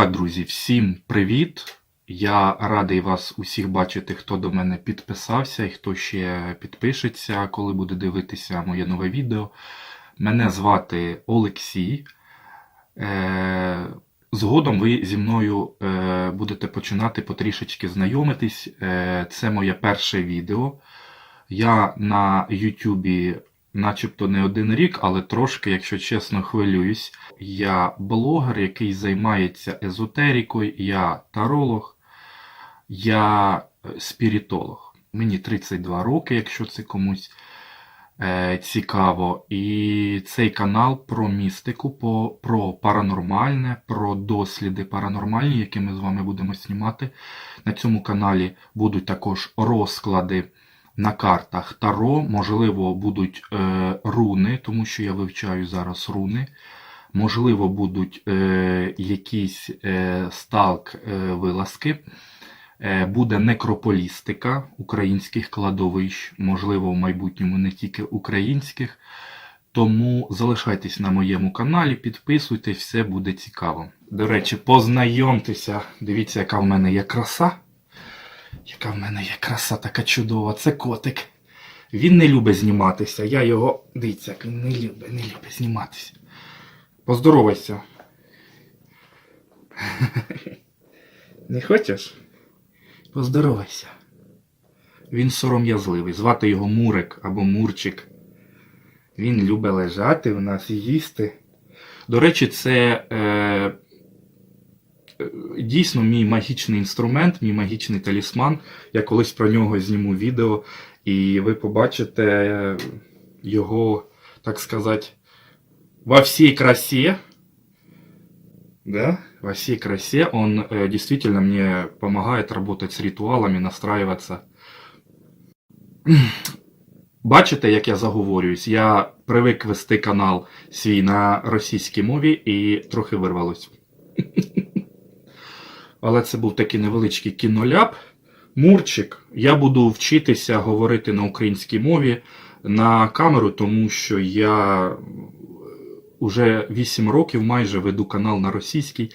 Так, друзі, всім привіт! Я радий вас усіх бачити, хто до мене підписався і хто ще підпишеться, коли буде дивитися моє нове відео. Мене звати Олексій. Е, Згодом ви зі мною е, будете починати потрішечки знайомитись. Е, Це моє перше відео. Я на Ютубі начебто не один рік, але трошки, якщо чесно, хвилююсь. Я блогер, який займається езотерикою, я таролог, я е, спіритолог. Мені 32 роки, якщо це комусь е, цікаво. І цей канал про містику, по, про паранормальне, про досліди паранормальні, які ми з вами будемо знімати. На цьому каналі будуть також розклади на картах Таро, можливо, будуть е, руни, тому що я вивчаю зараз руни. Можливо, будуть е, якісь е, сталк е, вилазки. Е, буде некрополістика українських кладовищ, можливо, в майбутньому не тільки українських. Тому залишайтесь на моєму каналі, підписуйтесь, все буде цікаво. До речі, познайомтеся. Дивіться, яка в мене є краса. Яка в мене є краса така чудова. Це котик. Він не любить зніматися. Я його. Дивіться, він не любить, не любить зніматися. Поздоровайся. Не хочеш? Поздоровайся. Він сором'язливий. Звати його Мурик або Мурчик. Він любить лежати у нас і їсти. До речі, це е, дійсно мій магічний інструмент, мій магічний талісман. Я колись про нього зніму відео, і ви побачите його, так сказати, во всей красе. Да, во всей красе. Он э, действительно мне помогает работать ритуалами, настраиваться. Бачите, як я заговорююсь? Я привик вести канал свій на російській мові і трохи вирвалось. Але це був такий невеличкий кіноляп. Мурчик, я буду вчитися говорити на українській мові на камеру, тому що я уже 8 років майже веду канал на російській,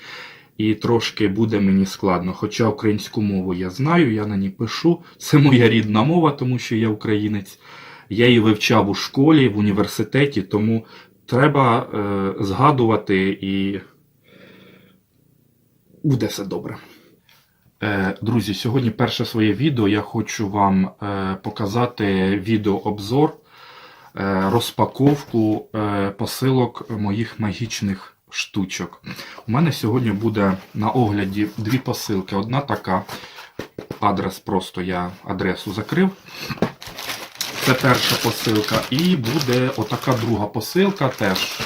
і трошки буде мені складно. Хоча українську мову я знаю, я на ній пишу. Це моя рідна мова, тому що я українець. Я її вивчав у школі, в університеті, тому треба е, згадувати і буде все добре. Е, Друзі, сьогодні перше своє відео я хочу вам е, показати відеообзор, е, розпаковку посилок моїх магічних штучок. У мене сьогодні буде на огляді дві посилки. Одна така, адрес просто я адресу закрив. Це перша посилка. І буде отака друга посилка, теж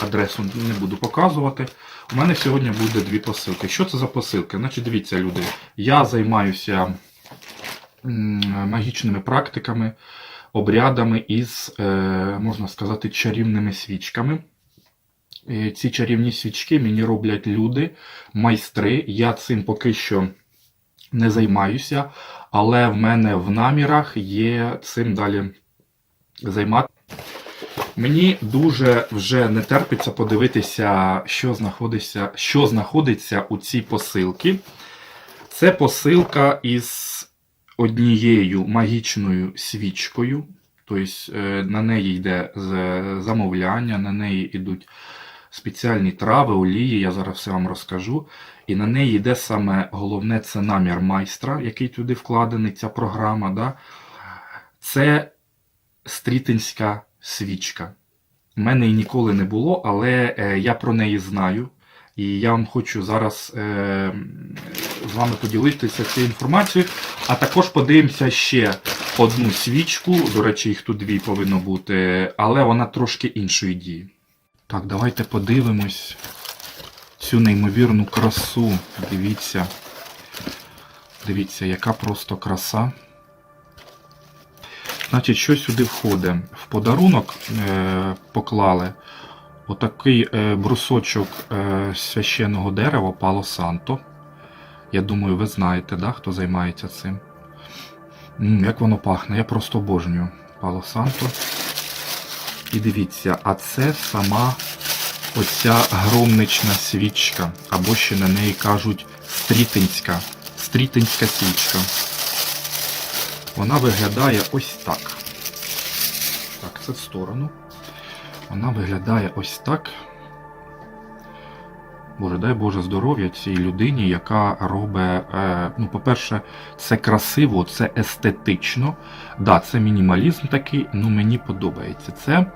адресу не буду показувати. У мене сьогодні буде дві посилки. Що це за посилки? Значить, дивіться, люди, я займаюся магічними практиками, обрядами із, е, можна сказати, чарівними свічками. Е, Ці чарівні свічки мені роблять люди, майстри. Я цим поки що не займаюся, але в мене в намірах є цим далі займати. Мені дуже вже не терпиться подивитися, що знаходиться, що знаходиться у цій посилці. Це посилка із однією магічною свічкою. Тобто е, на неї йде замовляння, на неї йдуть спеціальні трави, олії, я зараз все вам розкажу. І на неї йде саме головне це намір майстра, який туди вкладений, ця програма. Да? Це стрітинська свічка. У мене її ніколи не було, але е, я про неї знаю. І я вам хочу зараз е, з вами поділитися цією інформацією. А також подивимося ще одну свічку. До речі, їх тут дві повинно бути, але вона трошки іншої дії. Так, давайте подивимось цю неймовірну красу. Дивіться. Дивіться, яка просто краса. Значить, що сюди входить? В подарунок е, поклали отакий е, брусочок е, священного дерева Пало Санто. Я думаю, ви знаєте, да, хто займається цим. Як воно пахне, я просто обожнюю Пало Санто. І дивіться, а це сама оця громнична свічка, або ще на неї кажуть стрітинська, стрітинська свічка. Вона виглядає ось так. Так, це в сторону. Вона виглядає ось так. Боже, дай Боже здоров'я цій людині, яка робить, е, ну, по-перше, це красиво, це естетично. Да, це мінімалізм такий, ну мені подобається. Це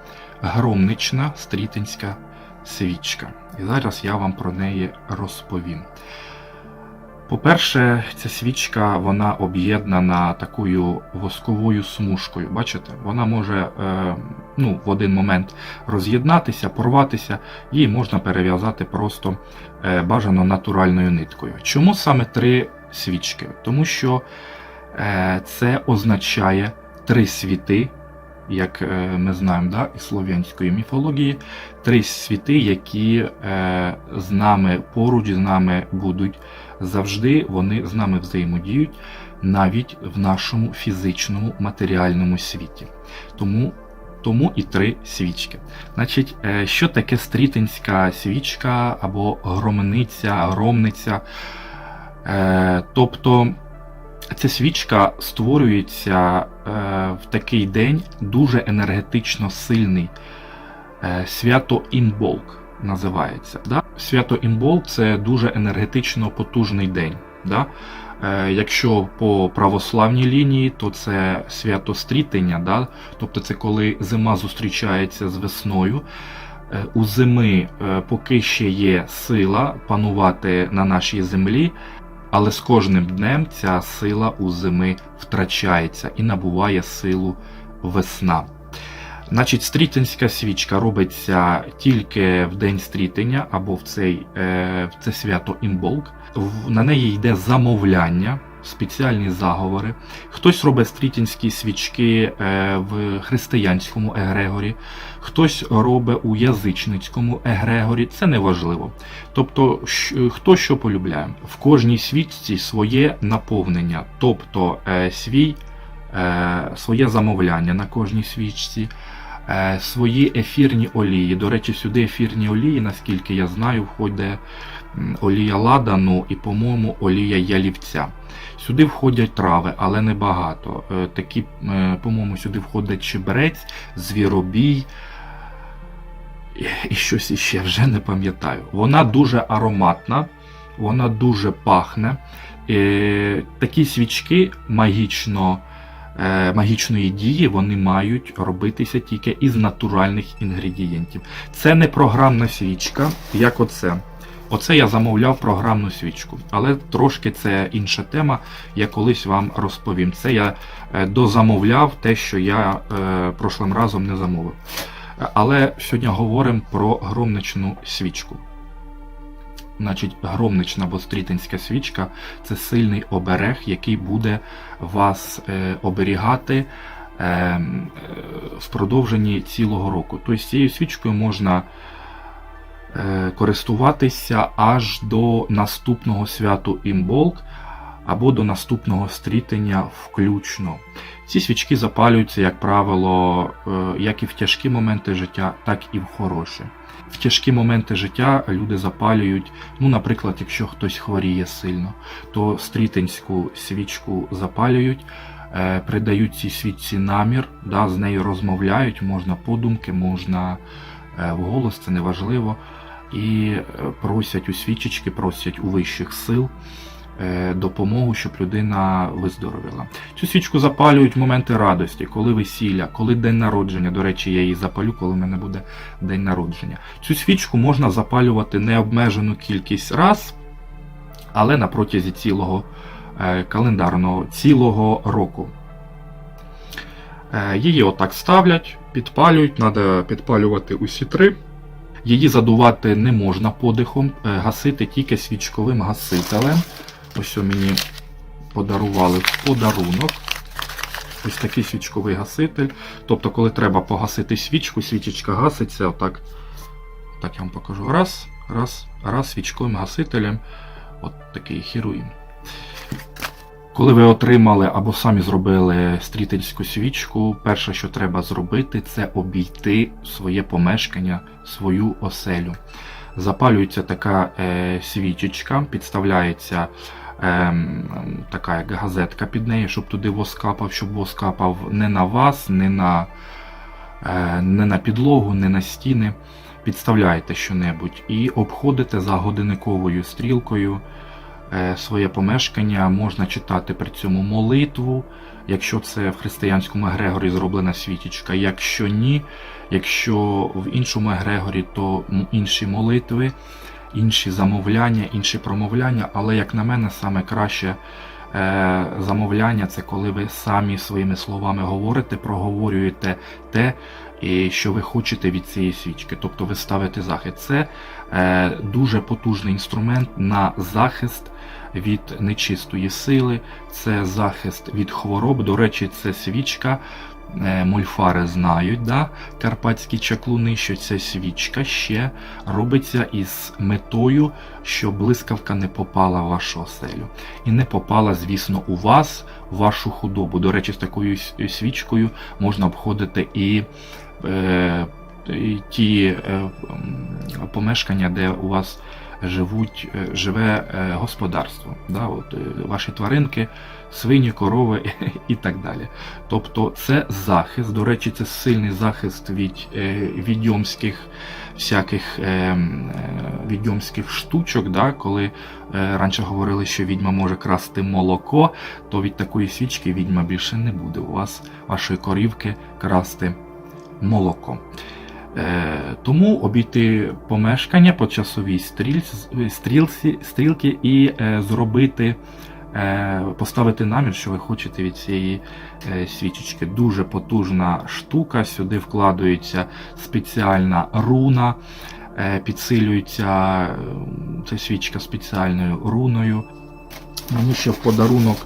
громнична стрітинська свічка. І зараз я вам про неї розповім. По-перше, ця свічка вона об'єднана такою восковою смужкою. Бачите, вона може е, ну, в один момент роз'єднатися, порватися, її можна перев'язати просто е, бажано натуральною ниткою. Чому саме три свічки? Тому що е, це означає три світи, як е, ми знаємо, да, із слов'янської міфології, три світи, які е, з нами поруч з нами будуть завжди, вони з нами взаємодіють навіть в нашому фізичному матеріальному світі. Тому тому і три свічки. Значить, е, що таке стрітинська свічка або громниця, громниця? Тобто ця свічка створюється е, в такий день дуже енергетично сильний. Е, Свято Інболк називається. Да? Свято Інболк це дуже енергетично потужний день. Да? Е, Якщо по православній лінії, то це свято стрітення, да? тобто це коли зима зустрічається з весною. У зими поки ще є сила панувати на нашій землі, але з кожним днем ця сила у зими втрачається і набуває силу весна. Значить, стрітинська свічка робиться тільки в день стрітення або в цей, е, в це свято імболк. На неї йде замовляння, спеціальні заговори. Хтось робить стрітинські свічки е, в християнському егрегорі, хтось робить у язичницькому егрегорі. Це не важливо. Тобто, хто що полюбляє. В кожній свічці своє наповнення, тобто е, свій, е, своє замовляння на кожній свічці. Е, Свої ефірні олії. До речі, сюди ефірні олії, наскільки я знаю, входить олія ладану і, по-моєму, олія ялівця. Сюди входять трави, але не багато. Е, Такі, е, по-моєму, сюди входить чебрець, звіробій і- щось іще вже не пам'ятаю. Вона дуже ароматна, вона дуже пахне. Такі свічки магічно, магічної дії вони мають робитися тільки із натуральних інгредієнтів. Це не програмна свічка, як оце. Оце я замовляв програмну свічку, але трошки це інша тема. Я колись вам розповім. Це я е, дозамовляв те, що я е, прошлим разом не замовив. Е, Але сьогодні говоримо про громничну свічку. Значить, громнична або стрітинська свічка це сильний оберег, який буде вас е, оберігати е, е, в продовженні цілого року. Тобто цією свічкою можна е, користуватися аж до наступного святу Імболк або до наступного стрітення включно. Ці свічки запалюються, як правило, е, як і в тяжкі моменти життя, так і в хороші. В тяжкі моменти життя люди запалюють, ну, наприклад, якщо хтось хворіє сильно, то стрітинську свічку запалюють, е, придають цій свічці намір, да, з нею розмовляють, можна подумки, можна е, вголос, це неважливо. І просять у свічечки, просять у вищих сил допомогу, щоб людина виздоровіла. Цю свічку запалюють в моменти радості, коли весілля, коли день народження. До речі, я її запалю, коли в мене буде день народження. Цю свічку можна запалювати необмежену кількість раз, але на протязі цілого е, календарного, цілого року. Е, Її отак ставлять, підпалюють, треба підпалювати усі три. Її задувати не можна подихом, е, гасити тільки свічковим гасителем. Ось мені подарували подарунок. Ось такий свічковий гаситель. Тобто, коли треба погасити свічку, свічечка гаситься. Отак. Так я вам покажу. Раз, раз, раз, свічковим гасителем. От такий херуїн. Коли ви отримали або самі зробили стрітельську свічку, перше, що треба зробити, це обійти своє помешкання, свою оселю. Запалюється така е, свічечка, підставляється така як газетка під нею, щоб туди воск капав, щоб воск капав не на вас, не на, е, не на підлогу, не на стіни. Підставляєте що-небудь і обходите за годинниковою стрілкою е, своє помешкання. Можна читати при цьому молитву, якщо це в християнському егрегорі зроблена свічечка. Якщо ні, якщо в іншому егрегорі, то інші молитви, інші замовляння, інші промовляння. Але, як на мене, саме краще е, замовляння це коли ви самі своїми словами говорите, проговорюєте те, і що ви хочете від цієї свічки. Тобто ви ставите захист. Це е, дуже потужний інструмент на захист від нечистої сили, це захист від хвороб. До речі, це свічка. Е, Мольфари знають, да, карпатські чаклуни, що ця свічка ще робиться із метою, щоб блискавка не попала в вашу оселю. І не попала, звісно, у вас, в вашу худобу. До речі, з такою свічкою можна обходити і е, ті е, помешкання, де у вас живуть, е, живе господарство, да, от, ваші тваринки, свині, корови і так далі. Тобто це захист, до речі, це сильний захист від е, відьомських всяких е, е, відьомських штучок, да, коли раніше говорили, що відьма може красти молоко, то від такої свічки відьма більше не буде у вас, вашої корівки, красти молоко. Тому обійти помешкання по часовій стрільці, стрілці, стрілки і зробити, поставити намір, що ви хочете від цієї е, свічечки. Дуже потужна штука. Сюди вкладається спеціальна руна, е, підсилюється е, ця свічка спеціальною руною. Мені ще в подарунок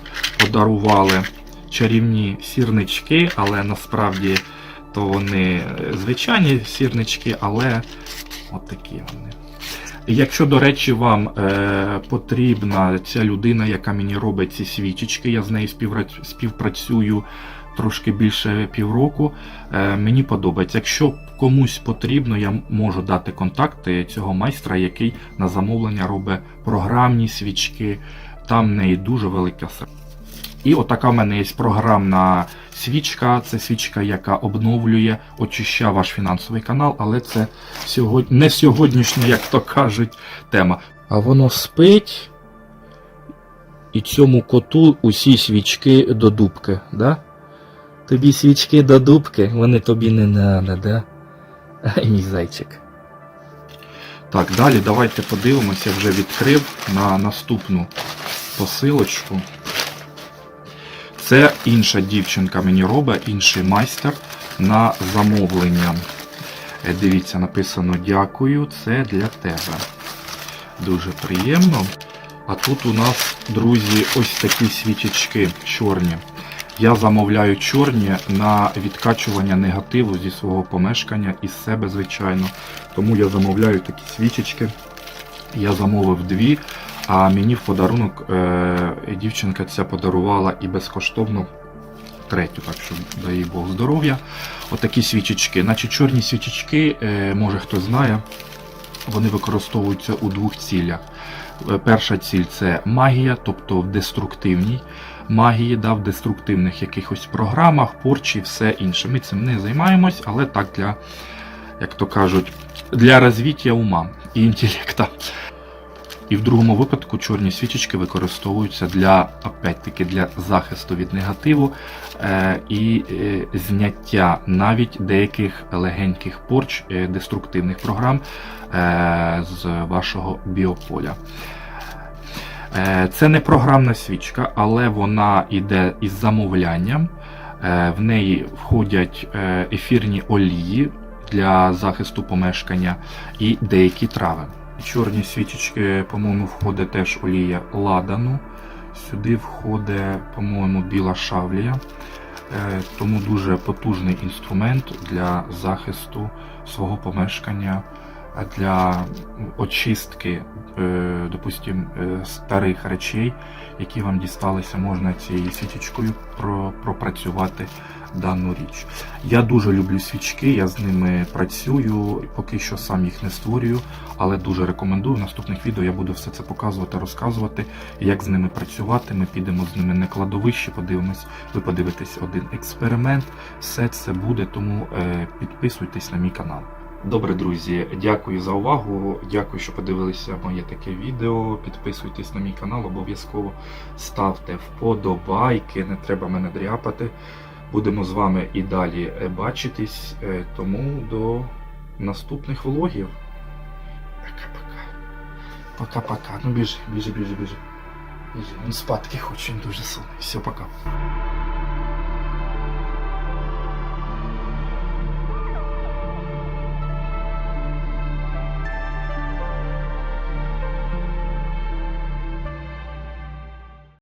подарували чарівні сірнички, але насправді то вони е, звичайні сірнички, але от такі вони. І Якщо, до речі, вам е, потрібна ця людина, яка мені робить ці свічечки, я з нею співпрацюю трошки більше півроку. Е, мені подобається. Якщо комусь потрібно, я можу дати контакти цього майстра, який на замовлення робить програмні свічки. Там в неї дуже велика серце. І отака в мене є програмна свічка. Це свічка, яка обновлює, очищає ваш фінансовий канал, але це сьогодні, не сьогоднішня, як то кажуть, тема. А воно спить, і цьому коту усі свічки до дубки, да? Тобі свічки до дубки, вони тобі не надо, да? Ай, мій зайчик. Так, далі давайте подивимося, я вже відкрив на наступну посилочку. Це інша дівчинка мені робить, інший майстер на замовлення. Е, Дивіться, написано дякую, це для тебе. Дуже приємно. А тут у нас, друзі, ось такі свічечки чорні. Я замовляю чорні на відкачування негативу зі свого помешкання із себе, звичайно. Тому я замовляю такі свічечки. Я замовив дві, а мені в подарунок е, дівчинка ця подарувала і безкоштовно третю, так що дай Бог здоров'я. Отакі свічечки. Значить, чорні свічечки, е, може хто знає, вони використовуються у двох цілях. Е, Перша ціль це магія, тобто в деструктивній магії, да, в деструктивних якихось програмах, порчі, і все інше. Ми цим не займаємось, але так для, як то кажуть, для розвиття ума і інтелекта. І в другому випадку чорні свічечки використовуються для опять-таки для захисту від негативу е, і е, зняття навіть деяких легеньких порч е, деструктивних програм з вашого біополя. Це не програмна свічка, але вона йде із замовлянням. В неї входять ефірні олії для захисту помешкання і деякі трави. Чорні свічечки, по-моєму, входить теж олія ладану. Сюди входить, по-моєму, біла шавлія. Е, Тому дуже потужний інструмент для захисту свого помешкання для очистки, е, допустим, е, старих речей, які вам дісталися, можна цією свічечкою пропрацювати дану річ. Я дуже люблю свічки, я з ними працюю, поки що сам їх не створюю, але дуже рекомендую. В наступних відео я буду все це показувати, розказувати, як з ними працювати. Ми підемо з ними на кладовище, подивимось, ви подивитесь один експеримент. Все це буде, тому е, підписуйтесь на мій канал. Добре, друзі, дякую за увагу. Дякую, що подивилися моє таке відео. Підписуйтесь на мій канал, обов'язково ставте вподобайки, не треба мене дряпати. Будемо з вами і далі е, бачитись. Е, Тому до наступних влогів. Пока-пока. Пока-пока. Ну біжи, біжи, біжи, біжи. Біжи. Він спадки хоче, він дуже сонний. Все, пока.